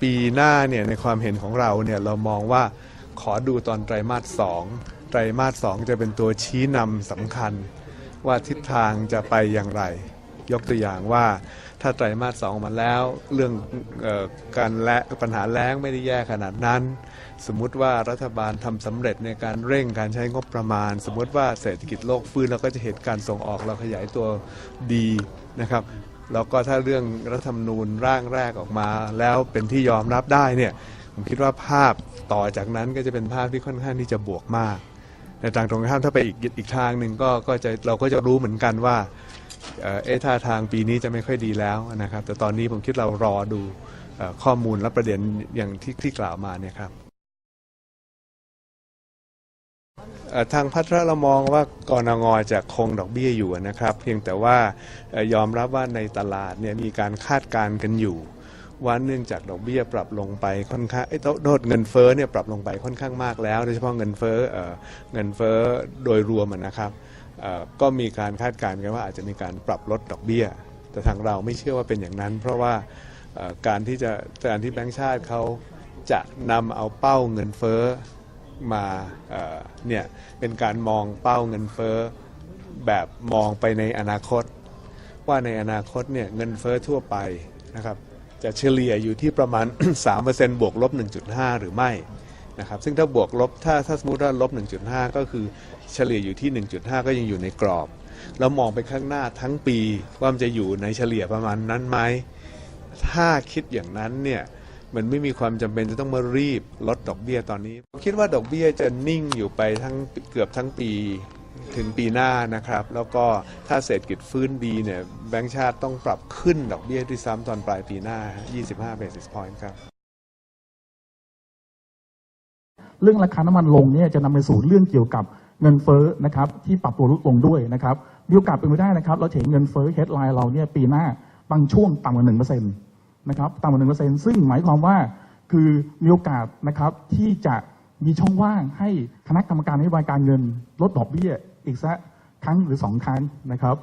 ปีหน้าเนี่ยในความเห็นของเราเนี่ยเรามองว่าขอดูตอนไตรมาสสองไตรมาสสองจะเป็นตัวชี้นำสำคัญ ว่าทิศทางจะไปอย่างไร ยกตัวอย่างว่าถ้าไตรมาสสองมาแล้ว เรื่องออการและปัญหาแล้งไม่ได้แย่ขนาดนั้น สมมุติว่ารัฐบาลทำสำเร็จในการเร่งการใช้งบประมาณ สมมุติว่าเศรษฐกิจโลกฟื้นเราก็จะเห็นการส่งออกเราขยายตัวดีนะครับ แล้วก็ถ้าเรื่องรัฐธรรมนูญร่างแรกออกมา แล้วเป็นที่ยอมรับได้เนี่ยผมคิดว่าภาพต่อจากนั้นก็จะเป็นภาพที่ค่อนข้างที่จะบวกมาก ในทางตรงข้ามถ้าไปอีกอีกทางหนึ่งก็ก็จะเราก็จะรู้เหมือนกันว่าเออเอะท่าทางปีนี้จะไม่ค่อยดีแล้วนะครับ แต่ตอนนี้ผมคิดเรารอดูข้อมูลและประเด็นอย่างที่ที่กล่าวมาเนี่ยครับ ทางพัฒนาเรามองว่ากรงงจะคงดอกเบี้ยอยู่นะครับ เพียงแต่ว่ายอมรับว่าในตลาดเนี่ยมีการคาดการณ์กันอยู่ว่าเนื่องจากดอกเบี้ยปรับลงไปค่อนข้างไอ้โทษเงินเฟ้อเนี่ยปรับลงไปค่อนข้างมากแล้ว โดยเฉพาะเงินเฟ้อเงินเฟ้อโดยรวมนะครับก็มีการคาดการณ์กันว่าอาจจะมีการปรับลดดอกเบี้ย แต่ทางเราไม่เชื่อว่าเป็นอย่างนั้น เพราะว่าการที่จะการที่แบงก์ชาติเขาจะนำเอาเป้าเงินเฟ้อ มาเนี่ยเป็นการมองเป้าเงินเฟ้อแบบมองไปในอนาคต ว่าในอนาคตเนี่ยเงินเฟ้อทั่วไปนะครับจะเฉลี่ยอยู่ที่ประมาณ 3%บวกลบ 1.5 หรือไม่นะครับซึ่งถ้าบวกลบถ้าถ้าสมมติว่าลบ 1.5 ก็คือเฉลี่ยอยู่ที่ 1.5 ก็ยังอยู่ในกรอบ แล้วมองไปข้างหน้าทั้งปีว่ามันจะอยู่ในเฉลี่ยประมาณนั้นไหมถ้าคิดอย่างนั้นเนี่ย มันไม่มีความจำเป็นจะต้องมารีบลดดอกเบี้ยตอนนี้ผมคิดว่าดอกเบี้ยจะนิ่งอยู่ไปทั้งเกือบทั้งปีถึงปีหน้านะครับ แล้วก็ถ้าเศรษฐกิจฟื้นดีเนี่ยแบงก์ชาติต้องปรับขึ้นดอกเบี้ยด้วยซ้ำตอนปลายปีหน้า 25 basis point ครับ เรื่องราคาน้ำมันลงเนี่ยจะนำไปสู่เรื่องเกี่ยวกับเงินเฟ้อนะครับที่ปรับตัวลดลงด้วยนะครับมีโอกาสเป็นไปได้นะครับ เราเห็นเงินเฟ้อ headline เราเนี่ยปีหน้าบางช่วงต่ำกว่าหนึ่งเปอร์เซ็นต์ นะครับต่ำกว่าหนึ่งเปอร์เซ็นต์ซึ่งหมายความว่าคือมีโอกาสนะครับที่จะมีช่องว่างให้คณะกรรมการนโยบายการเงินลดดอกเบี้ยอีกสักครั้งหรือสองครั้งนะครับ